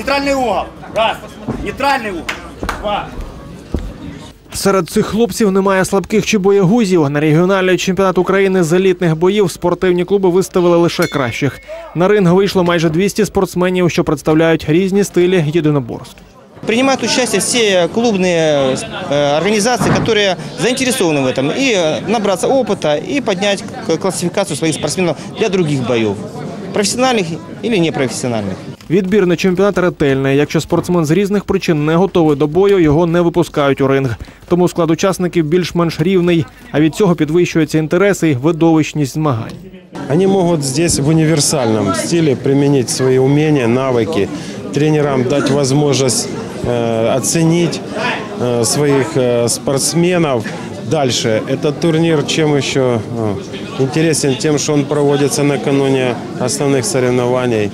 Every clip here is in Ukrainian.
Нейтральный угол. Раз. Нейтральный угол. Два. Серед цих хлопців немає слабких чи боєгузів. На регіональний чемпіонат України з елітних боїв спортивні клуби виставили лише кращих. На ринг вийшло майже 200 спортсменів, що представляють різні стилі єдиноборств. Принимают участие все клубные э, организации, которые заинтересованы в этом. И э, набраться опыта, и поднять к- классификацию своих спортсменов для других боев. Профессиональных или непрофессиональных. Відбір на чемпіонат ретельний. Якщо спортсмен з різних причин не готовий до бою, його не випускають у ринг. Тому склад учасників більш-менш рівний, а від цього підвищуються інтереси і видовищність змагань. Они могут здесь в универсальном стиле применить свои умения, навыки, тренерам дать возможность э, оценить э, своих э, спортсменов. Дальше, этот турнир чем еще э, интересен? Тем, что он проводится накануне основных соревнований.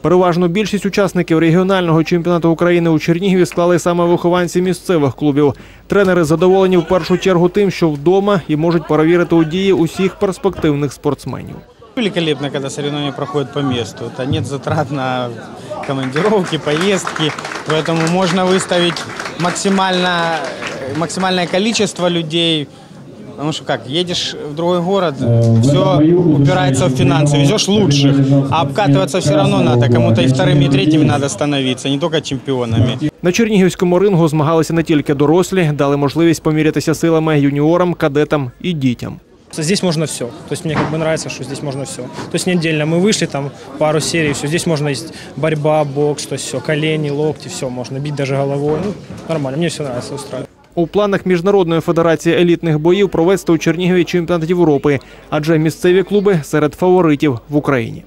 Переважно більшість учасників регіонального чемпіонату України у Чернігові склали саме вихованці місцевих клубів. Тренери задоволені в першу чергу тим, що вдома і можуть перевірити у дії усіх перспективних спортсменів. Великолепно, когда соревнования проходят по месту. Это нет затрат на командировки, поездки. Поэтому можно выставить максимально, максимальное количество людей. Потому что как, едешь в другой город, все упирается в финансы, везешь лучших, а обкатываться все равно надо, кому-то и вторыми, и третьими надо становиться, не только чемпионами. На чернігівському рингу змагалися не тільки дорослі, дали можливість помірятися силами юніорам, кадетам і дітям. Здесь можно все. То есть мне как бы нравится, что здесь можно все. То есть не отдельно. Мы вышли там пару серий, все. Здесь можно есть борьба, бокс, то есть все, колени, локти, все можно бить даже головой. Ну, нормально, мне все нравится, устраивает. У планах Міжнародної федерації елітних боїв провести у Чернігові чемпіонат Європи, адже місцеві клуби серед фаворитів в Україні.